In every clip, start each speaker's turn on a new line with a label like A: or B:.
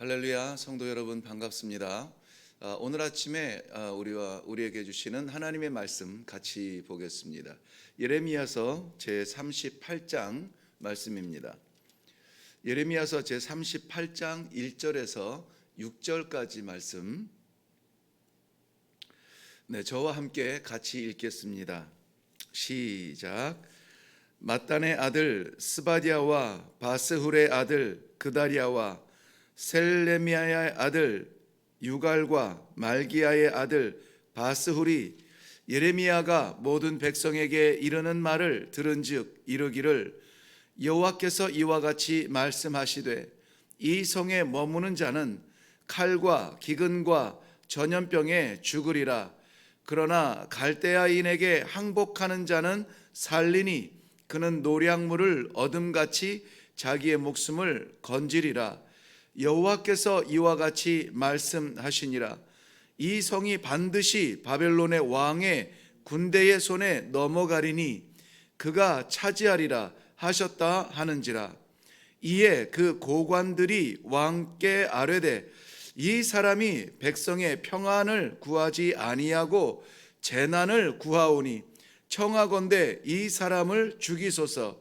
A: 할렐루야 성도 여러분 반갑습니다. 아, 오늘 아침에 아, 우리와 우리에게 주시는 하나님의 말씀 같이 보겠습니다. 예레미야서 제 38장 말씀입니다. 예레미야서 제 38장 1절에서 6절까지 말씀. 네, 저와 함께 같이 읽겠습니다. 시작. 마단의 아들 스바디아와 바스훌의 아들 그다리아와 셀레미아의 아들 유갈과 말기야의 아들 바스훌이 예레미야가 모든 백성에게 이르는 말을 들은즉 이르기를 여호와께서 이와 같이 말씀하시되 이 성에 머무는 자는 칼과 기근과 전염병에 죽으리라. 그러나 갈대아인에게 항복하는 자는 살리니 그는 노량물을 얻음같이 자기의 목숨을 건지리라 여호와께서 이와 같이 말씀하시니라. 이 성이 반드시 바벨론의 왕의 군대의 손에 넘어가리니 그가 차지하리라 하셨다 하는지라. 이에 그 고관들이 왕께 아뢰되 이 사람이 백성의 평안을 구하지 아니하고 재난을 구하오니 청하건대 이 사람을 죽이소서.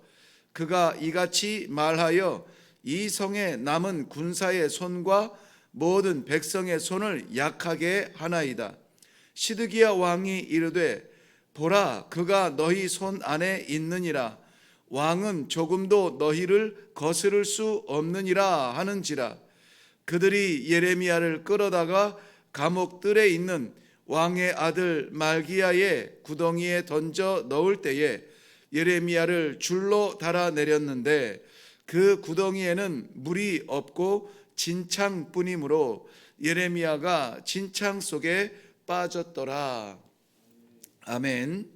A: 그가 이같이 말하여 이 성에 남은 군사의 손과 모든 백성의 손을 약하게 하나이다. 시드기야 왕이 이르되 보라 그가 너희 손 안에 있느니라. 왕은 조금도 너희를 거스를 수 없느니라 하는지라. 그들이 예레미야를 끌어다가 감옥들에 있는 왕의 아들 말기야의 구덩이에 던져 넣을 때에 예레미야를 줄로 달아 내렸는데 그 구덩이에는 물이 없고 진창뿐이므로 예레미야가 진창 속에 빠졌더라. 아멘.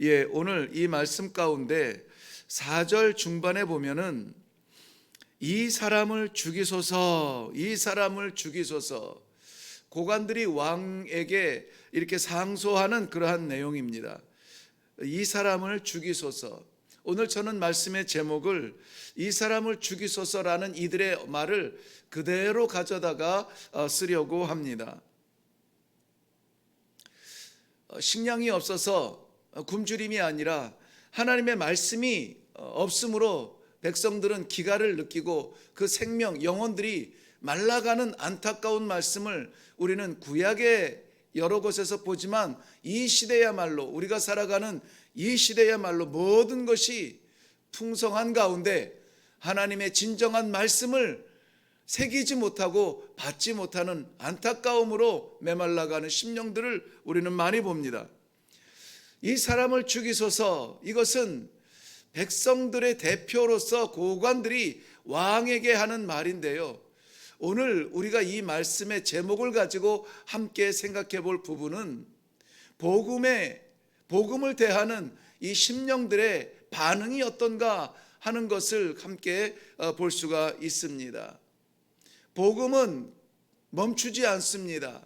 A: 예, 오늘 이 말씀 가운데 4절 중반에 보면은 이 사람을 죽이소서, 이 사람을 죽이소서. 고관들이 왕에게 이렇게 상소하는 그러한 내용입니다. 이 사람을 죽이소서. 오늘 저는 말씀의 제목을 이 사람을 죽이소서라는 이들의 말을 그대로 가져다가 어, 쓰려고 합니다. 어, 식량이 없어서 어, 굶주림이 아니라 하나님의 말씀이 없으므로 백성들은 기가를 느끼고 그 생명 영혼들이 말라가는 안타까운 말씀을 우리는 구약의 여러 곳에서 보지만 이 시대야말로 우리가 살아가는 이 시대야말로 모든 것이 풍성한 가운데 하나님의 진정한 말씀을 새기지 못하고 받지 못하는 안타까움으로 메말라가는 심령들을 우리는 많이 봅니다. 이 사람을 죽이소서 이것은 백성들의 대표로서 고관들이 왕에게 하는 말인데요. 오늘 우리가 이 말씀의 제목을 가지고 함께 생각해 볼 부분은 복음의 복음을 대하는 이 심령들의 반응이 어떤가 하는 것을 함께 어, 볼 수가 있습니다. 복음은 멈추지 않습니다.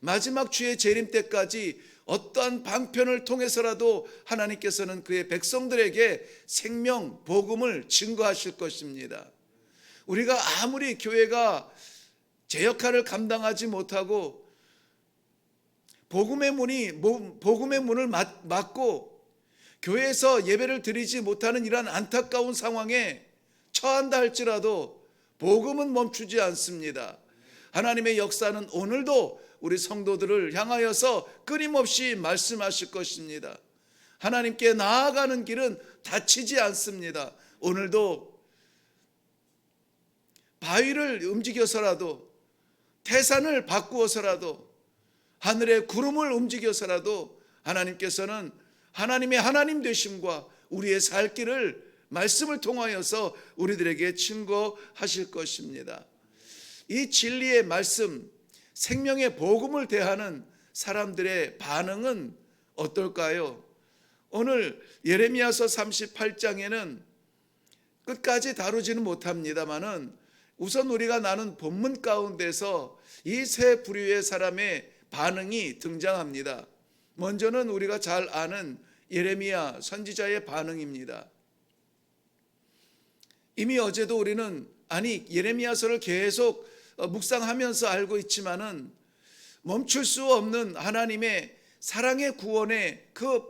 A: 마지막 주의 재림 때까지 어떠한 방편을 통해서라도 하나님께서는 그의 백성들에게 생명 복음을 증거하실 것입니다. 우리가 아무리 교회가 제 역할을 감당하지 못하고 복음의 문이 복음의 문을 막고 교회에서 예배를 드리지 못하는 이러한 안타까운 상황에 처한다 할지라도 복음은 멈추지 않습니다. 하나님의 역사는 오늘도 우리 성도들을 향하여서 끊임없이 말씀하실 것입니다. 하나님께 나아가는 길은 닫히지 않습니다. 오늘도 바위를 움직여서라도 태산을 바꾸어서라도 하늘의 구름을 움직여서라도 하나님께서는 하나님의 하나님 되심과 우리의 살 길을 말씀을 통하여서 우리들에게 증거하실 것입니다. 이 진리의 말씀, 생명의 복음을 대하는 사람들의 반응은 어떨까요? 오늘 예레미야서 38장에는 끝까지 다루지는 못합니다만은 우선 우리가 나눈 본문 가운데서 이 세 부류의 사람의 반응이 등장합니다. 먼저는 우리가 잘 아는 예레미야 선지자의 반응입니다. 이미 어제도 우리는 아니 예레미야서를 계속 어, 묵상하면서 알고 있지만은 멈출 수 없는 하나님의 사랑의 구원의 그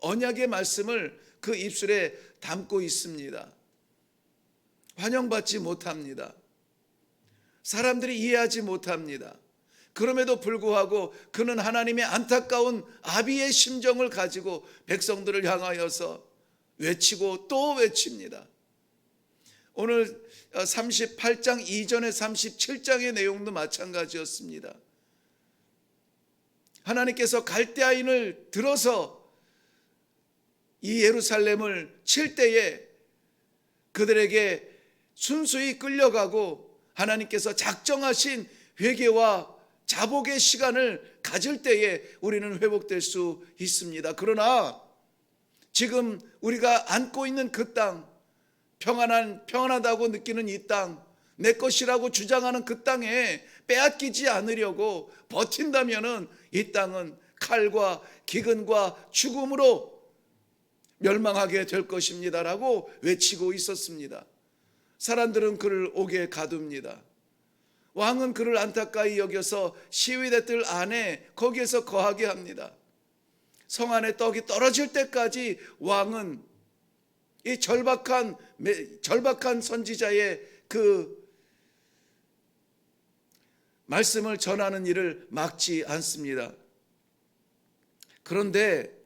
A: 언약의 말씀을 그 입술에 담고 있습니다. 환영받지 못합니다. 사람들이 이해하지 못합니다. 그럼에도 불구하고 그는 하나님의 안타까운 아비의 심정을 가지고 백성들을 향하여서 외치고 또 외칩니다. 오늘 38장 이전의 37장의 내용도 마찬가지였습니다. 하나님께서 갈대아인을 들어서 이 예루살렘을 칠 때에 그들에게 순수히 끌려가고 하나님께서 작정하신 회개와 자복의 시간을 가질 때에 우리는 회복될 수 있습니다. 그러나 지금 우리가 안고 있는 그 땅, 평안한 평안하다고 느끼는 이 땅, 내 것이라고 주장하는 그 땅에 빼앗기지 않으려고 버틴다면은 이 땅은 칼과 기근과 죽음으로 멸망하게 될 것입니다라고 외치고 있었습니다. 사람들은 그를 오게 가둡니다. 왕은 그를 안타까이 여겨서 시위대들 안에 거기에서 거하게 합니다. 성 안에 떡이 떨어질 때까지 왕은 이 절박한 절박한 선지자의 그 말씀을 전하는 일을 막지 않습니다. 그런데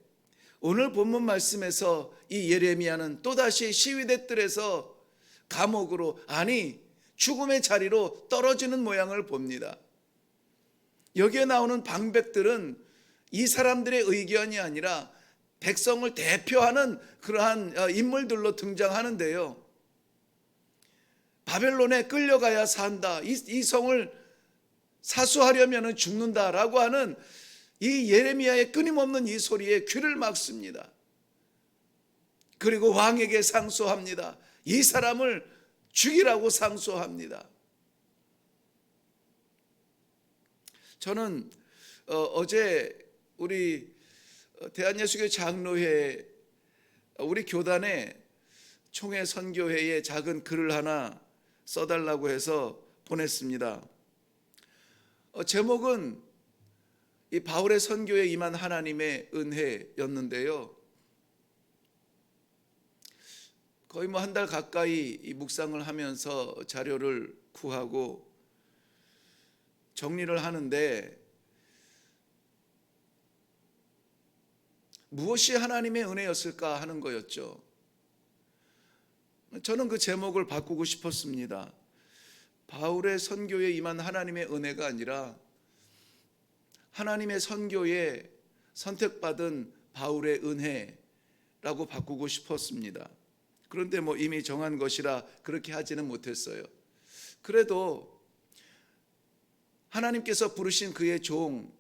A: 오늘 본문 말씀에서 이 예레미야는 또다시 시위대들에서 감옥으로 아니 죽음의 자리로 떨어지는 모양을 봅니다. 여기에 나오는 방백들은 이 사람들의 의견이 아니라 백성을 대표하는 그러한 어, 인물들로 등장하는데요. 바벨론에 끌려가야 산다. 이, 이 성을 사수하려면 죽는다라고 하는 이 예레미야의 끊임없는 이 소리에 귀를 막습니다. 그리고 왕에게 상소합니다. 이 사람을 죽이라고 상소합니다. 저는 어, 제 우리 대한예수교 장로회 우리 교단에 총회 선교회에 작은 글을 하나 써달라고 해서 보냈습니다. 어, 제목은 이 바울의 선교에 임한 하나님의 은혜였는데요. 거의 뭐 한 달 가까이 이 묵상을 하면서 자료를 구하고 정리를 하는데 무엇이 하나님의 은혜였을까 하는 거였죠. 저는 그 제목을 바꾸고 싶었습니다. 바울의 선교에 임한 하나님의 은혜가 아니라 하나님의 선교에 선택받은 바울의 은혜라고 바꾸고 싶었습니다. 그런데 뭐 이미 정한 것이라 그렇게 하지는 못했어요. 그래도 하나님께서 부르신 그의 종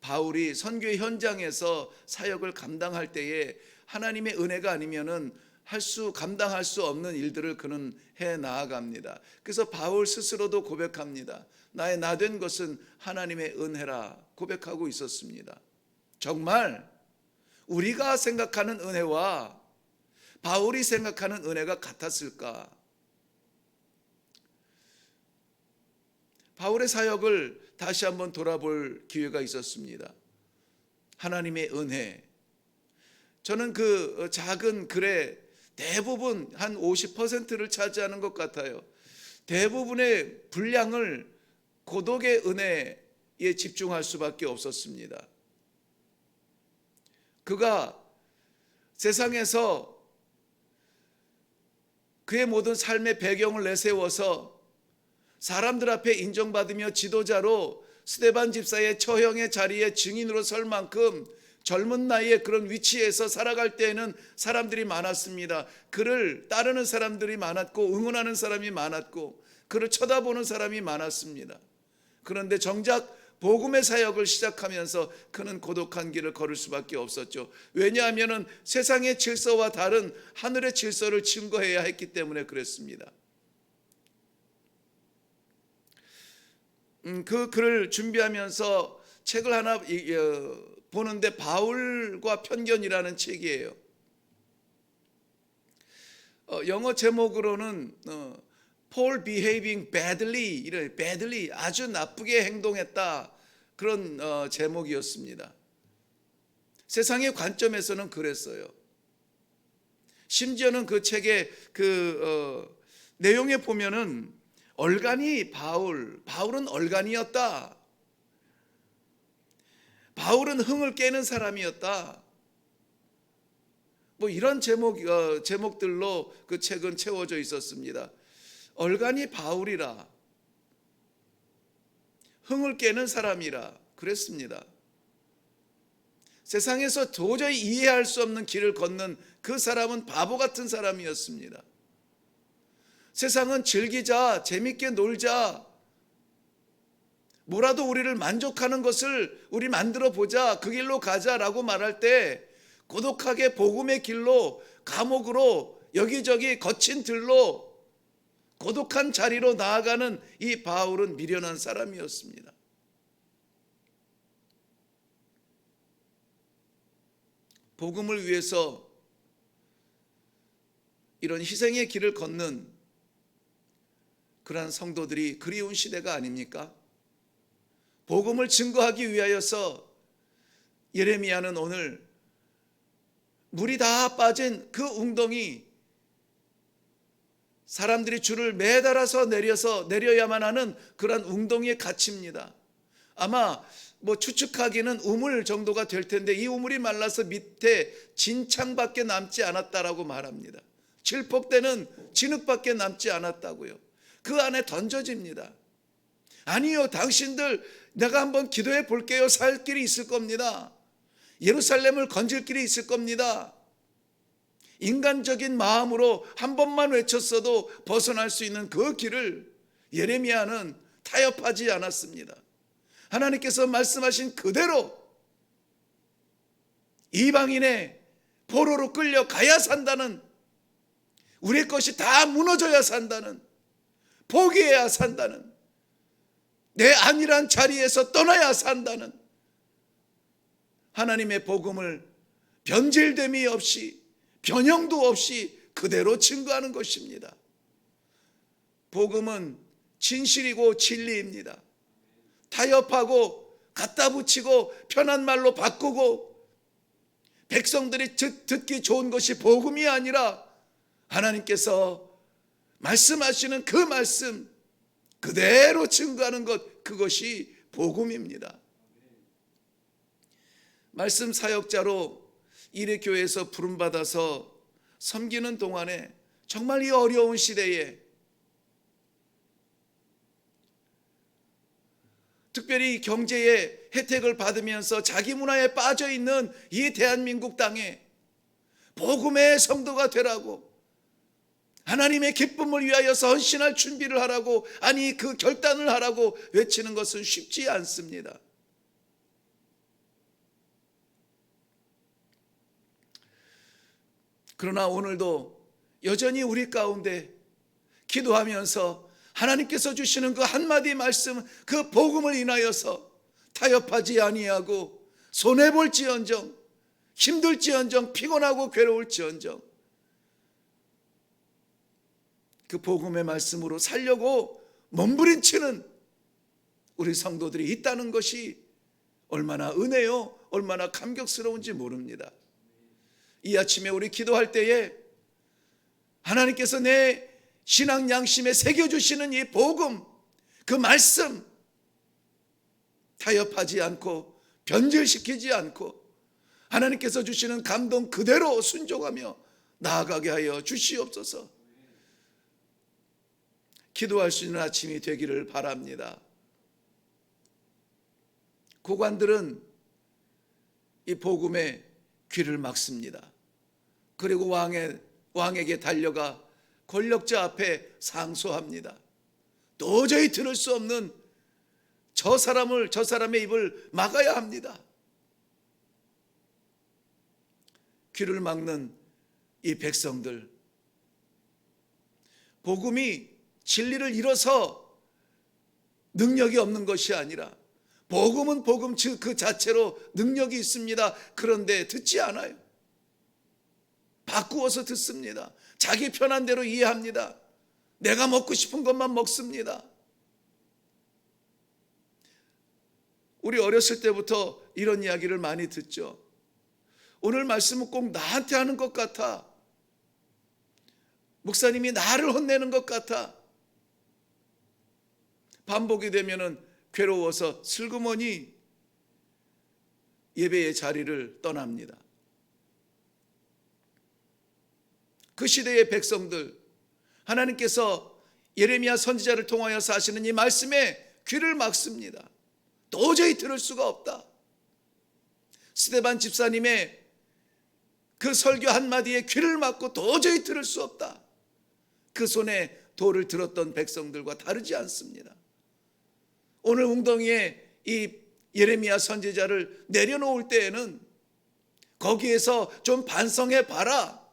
A: 바울이 선교 현장에서 사역을 감당할 때에 하나님의 은혜가 아니면은 할 수 감당할 수 없는 일들을 그는 해 나아갑니다. 그래서 바울 스스로도 고백합니다. 나의 나 된 것은 하나님의 은혜라 고백하고 있었습니다. 정말 우리가 생각하는 은혜와 바울이 생각하는 은혜가 같았을까? 바울의 사역을 다시 한번 돌아볼 기회가 있었습니다. 하나님의 은혜. 저는 그 작은 글의 대부분 한 50%를 차지하는 것 같아요. 대부분의 분량을 고독의 은혜에 집중할 수밖에 없었습니다. 그가 세상에서 그의 모든 삶의 배경을 내세워서 사람들 앞에 인정받으며 지도자로 스테반 집사의 처형의 자리에 증인으로 설 만큼 젊은 나이에 그런 위치에서 살아갈 때에는 사람들이 많았습니다. 그를 따르는 사람들이 많았고 응원하는 사람이 많았고 그를 쳐다보는 사람이 많았습니다. 그런데 정작 복음의 사역을 시작하면서 그는 고독한 길을 걸을 수밖에 없었죠. 왜냐하면 세상의 질서와 다른 하늘의 질서를 증거해야 했기 때문에 그랬습니다. 음, 그 글을 준비하면서 책을 하나 어, 보는데 바울과 편견이라는 책이에요. 어, 영어 제목으로는 어, Paul behaving badly 이런 badly 아주 나쁘게 행동했다 그런 어, 제목이었습니다. 세상의 관점에서는 그랬어요. 심지어는 그 책의 그 어, 내용에 보면은 얼간이 바울, 바울은 얼간이었다. 바울은 흥을 깨는 사람이었다. 뭐 이런 제목 어, 제목들로 그 책은 채워져 있었습니다. 얼간이 바울이라 흥을 깨는 사람이라 그랬습니다. 세상에서 도저히 이해할 수 없는 길을 걷는 그 사람은 바보 같은 사람이었습니다. 세상은 즐기자, 재밌게 놀자, 뭐라도 우리를 만족하는 것을 우리 만들어 보자, 그 길로 가자라고 말할 때 고독하게 복음의 길로 감옥으로 여기저기 거친 들로 고독한 자리로 나아가는 이 바울은 미련한 사람이었습니다. 복음을 위해서 이런 희생의 길을 걷는 그러한 성도들이 그리운 시대가 아닙니까? 복음을 증거하기 위하여서 예레미야는 오늘 물이 다 빠진 그 웅덩이 사람들이 줄을 매달아서 내려서 내려야만 하는 그런 웅덩이에 갇힙니다. 아마 뭐 추측하기는 우물 정도가 될 텐데 이 우물이 말라서 밑에 진창밖에 남지 않았다라고 말합니다. 칠폭대는 진흙밖에 남지 않았다고요. 그 안에 던져집니다. 아니요, 당신들 내가 한번 기도해 볼게요. 살 길이 있을 겁니다. 예루살렘을 건질 길이 있을 겁니다. 인간적인 마음으로 한 번만 외쳤어도 벗어날 수 있는 그 길을 예레미야는 타협하지 않았습니다. 하나님께서 말씀하신 그대로 이방인의 포로로 끌려 가야 산다는 우리 것이 다 무너져야 산다는 포기해야 산다는 내 안일한 자리에서 떠나야 산다는 하나님의 복음을 변질됨이 없이 변형도 없이 그대로 증거하는 것입니다. 복음은 진실이고 진리입니다. 타협하고 갖다 붙이고 편한 말로 바꾸고 백성들이 듣 기 좋은 것이 복음이 아니라 하나님께서 말씀하시는 그 말씀 그대로 증거하는 것 그것이 복음입니다. 말씀 사역자로 이래 교회에서 부름 받아서 섬기는 동안에 정말 이 어려운 시대에 특별히 경제의 혜택을 받으면서 자기 문화에 빠져 있는 이 대한민국 땅에 복음의 성도가 되라고 하나님의 기쁨을 위하여서 헌신할 준비를 하라고 아니 그 결단을 하라고 외치는 것은 쉽지 않습니다. 그러나 오늘도 여전히 우리 가운데 기도하면서 하나님께서 주시는 그 한마디 말씀 그 복음을 인하여서 타협하지 아니하고 손해 볼지언정 힘들지언정 피곤하고 괴로울지언정 그 복음의 말씀으로 살려고 몸부림치는 우리 성도들이 있다는 것이 얼마나 은혜요, 얼마나 감격스러운지 모릅니다. 이 아침에 우리 기도할 때에 하나님께서 내 신앙 양심에 새겨주시는 이 복음, 그 말씀, 타협하지 않고 변질시키지 않고 하나님께서 주시는 감동 그대로 순종하며 나아가게 하여 주시옵소서. 기도할 수 있는 아침이 되기를 바랍니다. 고관들은 이 복음에 귀를 막습니다. 그리고 왕의, 왕에게 달려가 권력자 앞에 상소합니다. 도저히 들을 수 없는 저 사람을, 저 사람의 입을 막아야 합니다. 귀를 막는 이 백성들. 복음이 진리를 잃어서 능력이 없는 것이 아니라 복음은 복음 그 자체로 능력이 있습니다. 그런데 듣지 않아요. 바꾸어서 듣습니다. 자기 편한 대로 이해합니다. 내가 먹고 싶은 것만 먹습니다. 우리 어렸을 때부터 이런 이야기를 많이 듣죠. 오늘 말씀은 꼭 나한테 하는 것 같아. 목사님이 나를 혼내는 것 같아. 반복이 되면은 괴로워서 슬그머니 예배의 자리를 떠납니다. 그 시대의 백성들 하나님께서 예레미야 선지자를 통하여서 하시는 이 말씀에 귀를 막습니다. 도저히 들을 수가 없다. 스테반 집사님의 그 설교 한마디에 귀를 막고 도저히 들을 수 없다. 그 손에 돌을 들었던 백성들과 다르지 않습니다. 오늘 웅덩이에 이 예레미야 선지자를 내려놓을 때에는 거기에서 좀 반성해 봐라.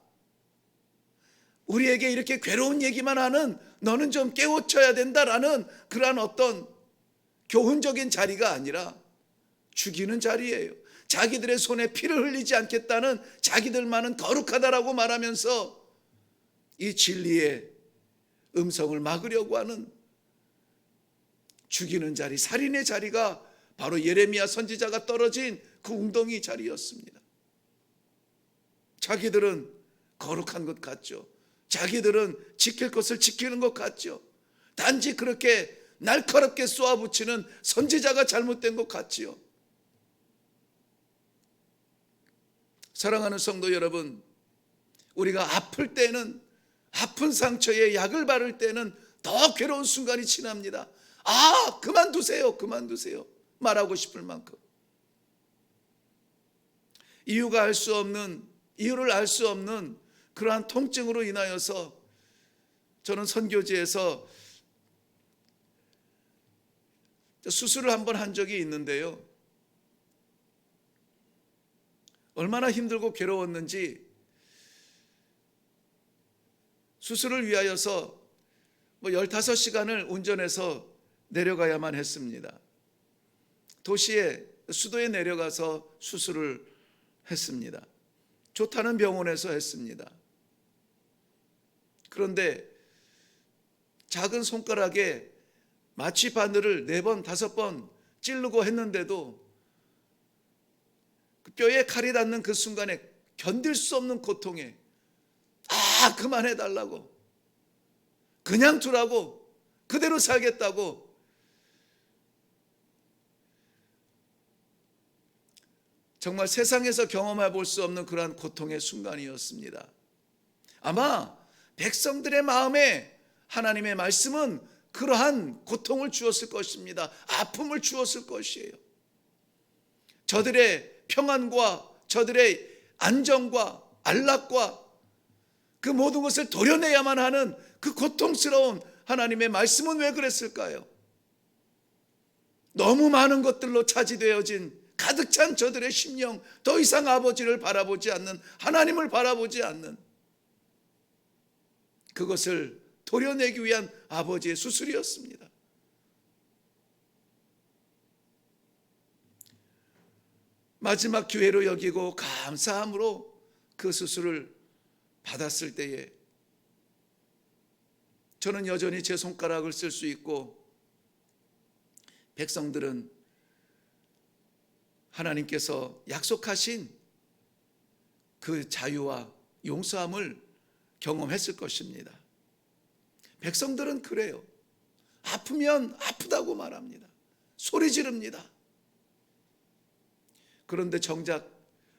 A: 우리에게 이렇게 괴로운 얘기만 하는 너는 좀 깨우쳐야 된다라는 그러한 어떤 교훈적인 자리가 아니라 죽이는 자리예요. 자기들의 손에 피를 흘리지 않겠다는 자기들만은 거룩하다라고 말하면서 이 진리의 음성을 막으려고 하는 죽이는 자리, 살인의 자리가 바로 예레미야 선지자가 떨어진 그 웅덩이 자리였습니다. 자기들은 거룩한 것 같죠. 자기들은 지킬 것을 지키는 것 같죠. 단지 그렇게 날카롭게 쏘아붙이는 선지자가 잘못된 것 같지요. 사랑하는 성도 여러분, 우리가 아플 때는 아픈 상처에 약을 바를 때는 더 괴로운 순간이 지납니다. 아, 그만두세요. 그만두세요. 말하고 싶을 만큼. 이유가 알 수 없는, 이유를 알 수 없는 그러한 통증으로 인하여서 저는 선교지에서 수술을 한 번 한 적이 있는데요. 얼마나 힘들고 괴로웠는지 수술을 위하여서 뭐 15시간을 운전해서 내려가야만 했습니다. 도시에 수도에 내려가서 수술을 했습니다. 좋다는 병원에서 했습니다. 그런데 작은 손가락에 마취 바늘을 네 번, 다섯 번 찌르고 했는데도 그 뼈에 칼이 닿는 그 순간에 견딜 수 없는 고통에 아, 그만해 달라고. 그냥 두라고. 그대로 살겠다고. 정말 세상에서 경험해 볼 수 없는 그러한 고통의 순간이었습니다. 아마 백성들의 마음에 하나님의 말씀은 그러한 고통을 주었을 것입니다. 아픔을 주었을 것이에요. 저들의 평안과 저들의 안정과 안락과 그 모든 것을 도려내야만 하는 그 고통스러운 하나님의 말씀은 왜 그랬을까요? 너무 많은 것들로 차지되어진 가득 찬 저들의 심령, 더 이상 아버지를 바라보지 않는, 하나님을 바라보지 않는 그것을 도려내기 위한 아버지의 수술이었습니다. 마지막 기회로 여기고 감사함으로 그 수술을 받았을 때에 저는 여전히 제 손가락을 쓸 수 있고 백성들은 하나님께서 약속하신 그 자유와 용서함을 경험했을 것입니다. 백성들은 그래요. 아프면 아프다고 말합니다. 소리 지릅니다. 그런데 정작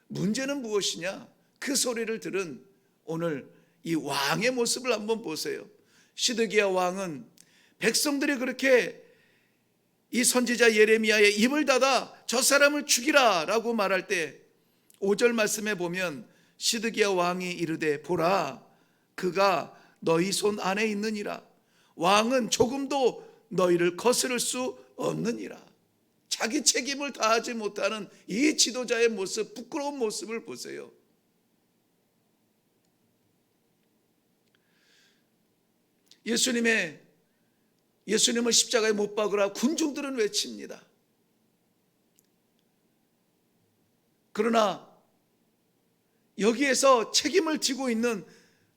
A: 문제는 무엇이냐? 그 소리를 들은 오늘 이 왕의 모습을 한번 보세요. 시드기야 왕은 백성들이 그렇게 이 선지자 예레미야의 입을 닫아 저 사람을 죽이라라고 말할 때 5절 말씀에 보면 시드기야 왕이 이르되 보라 그가 너희 손 안에 있느니라 왕은 조금도 너희를 거스를 수 없느니라 자기 책임을 다하지 못하는 이 지도자의 모습 부끄러운 모습을 보세요. 예수님의 예수님을 십자가에 못 박으라 군중들은 외칩니다. 그러나 여기에서 책임을 지고 있는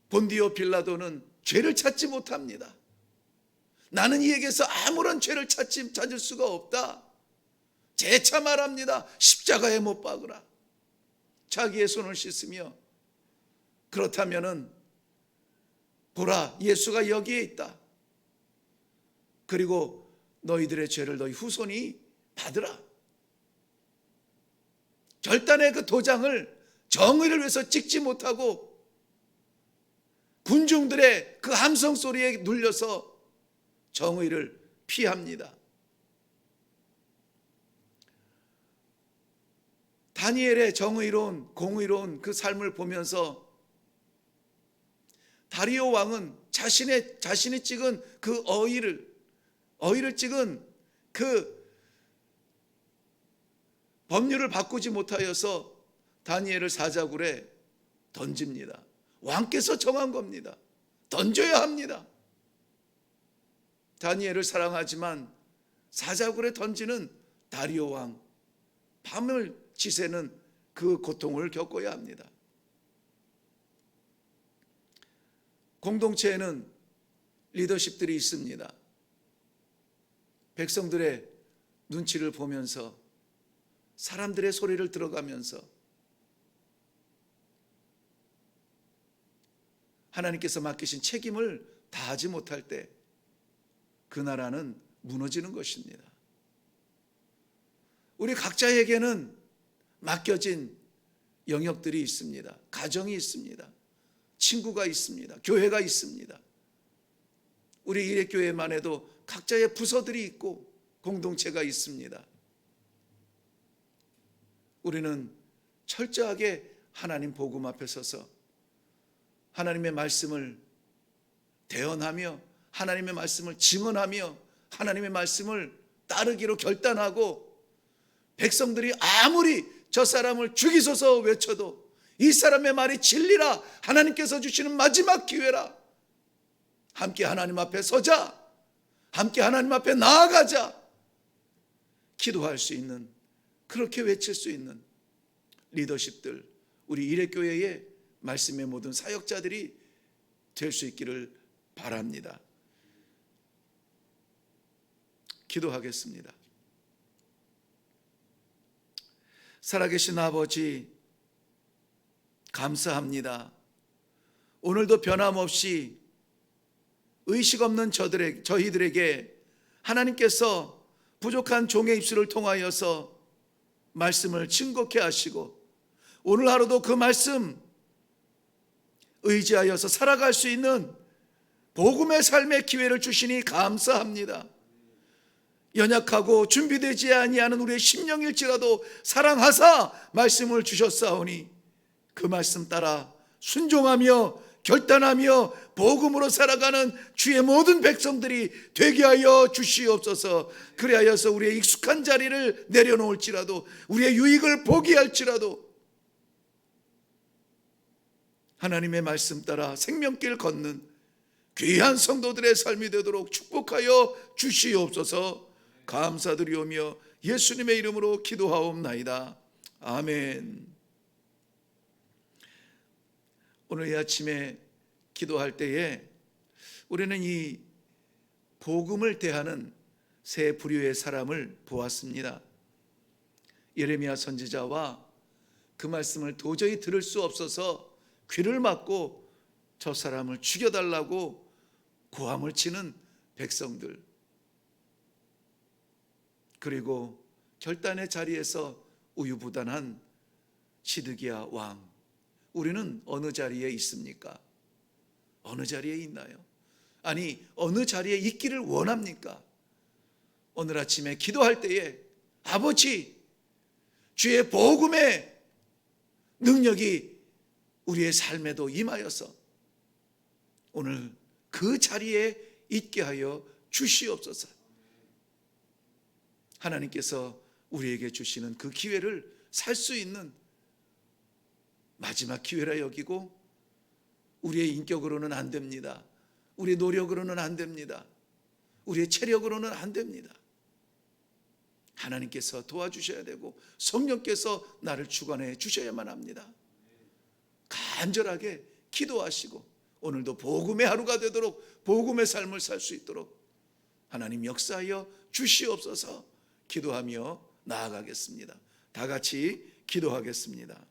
A: 본디오 빌라도는 죄를 찾지 못합니다. 나는 이에게서 아무런 죄를 찾지, 찾을 수가 없다. 재차 말합니다. 십자가에 못 박으라. 자기의 손을 씻으며 그렇다면은 보라 예수가 여기에 있다. 그리고 너희들의 죄를 너희 후손이 받으라. 결단의 그 도장을 정의를 위해서 찍지 못하고 군중들의 그 함성 소리에 눌려서 정의를 피합니다. 다니엘의 정의로운 공의로운 그 삶을 보면서 다리오 왕은 자신의 자신이 찍은 그 어의를 어의를 찍은 그 법률을 바꾸지 못하여서 다니엘을 사자굴에 던집니다. 왕께서 정한 겁니다. 던져야 합니다. 다니엘을 사랑하지만 사자굴에 던지는 다리오 왕 밤을 지새는 그 고통을 겪어야 합니다. 공동체에는 리더십들이 있습니다. 백성들의 눈치를 보면서 사람들의 소리를 들어가면서 하나님께서 맡기신 책임을 다하지 못할 때 그 나라는 무너지는 것입니다. 우리 각자에게는 맡겨진 영역들이 있습니다. 가정이 있습니다. 친구가 있습니다. 교회가 있습니다. 우리 일회교회만 해도 각자의 부서들이 있고 공동체가 있습니다. 우리는 철저하게 하나님 복음 앞에 서서 하나님의 말씀을 대언하며 하나님의 말씀을 증언하며 하나님의 말씀을 따르기로 결단하고 백성들이 아무리 저 사람을 죽이소서 외쳐도 이 사람의 말이 진리라 하나님께서 주시는 마지막 기회라. 함께 하나님 앞에 서자. 함께 하나님 앞에 나아가자. 기도할 수 있는 그렇게 외칠 수 있는 리더십들 우리 일회교회의 말씀의 모든 사역자들이 될 수 있기를 바랍니다. 기도하겠습니다. 살아계신 아버지, 감사합니다. 오늘도 변함없이 의식 없는 저들의, 저희들에게 하나님께서 부족한 종의 입술을 통하여서 말씀을 증거케 하시고 오늘 하루도 그 말씀 의지하여서 살아갈 수 있는 복음의 삶의 기회를 주시니 감사합니다. 연약하고 준비되지 아니하는 우리의 심령일지라도 사랑하사 말씀을 주셨사오니 그 말씀 따라 순종하며 결단하며 복음으로 살아가는 주의 모든 백성들이 되게 하여 주시옵소서. 그리하여서 우리의 익숙한 자리를 내려놓을지라도 우리의 유익을 포기할지라도 하나님의 말씀 따라 생명길 걷는 귀한 성도들의 삶이 되도록 축복하여 주시옵소서. 감사드리오며 예수님의 이름으로 기도하옵나이다. 아멘. 오늘 이 아침에 기도할 때에 우리는 이 복음을 대하는 세 부류의 사람을 보았습니다. 예레미야 선지자와 그 말씀을 도저히 들을 수 없어서 귀를 막고 저 사람을 죽여달라고 고함을 치는 백성들. 그리고 결단의 자리에서 우유부단한 시드기야 왕. 우리는 어느 자리에 있습니까? 어느 자리에 있나요? 아니, 어느 자리에 있기를 원합니까? 오늘 아침에 기도할 때에 아버지, 주의 복음의 능력이 우리의 삶에도 임하여서 오늘 그 자리에 있게 하여 주시옵소서. 하나님께서 우리에게 주시는 그 기회를 살 수 있는 마지막 기회라 여기고 우리의 인격으로는 안 됩니다. 우리의 노력으로는 안 됩니다. 우리의 체력으로는 안 됩니다. 하나님께서 도와주셔야 되고 성령께서 나를 주관해 주셔야만 합니다. 간절하게 기도하시고 오늘도 복음의 하루가 되도록 복음의 삶을 살 수 있도록 하나님 역사하여 주시옵소서 기도하며 나아가겠습니다. 다 같이 기도하겠습니다.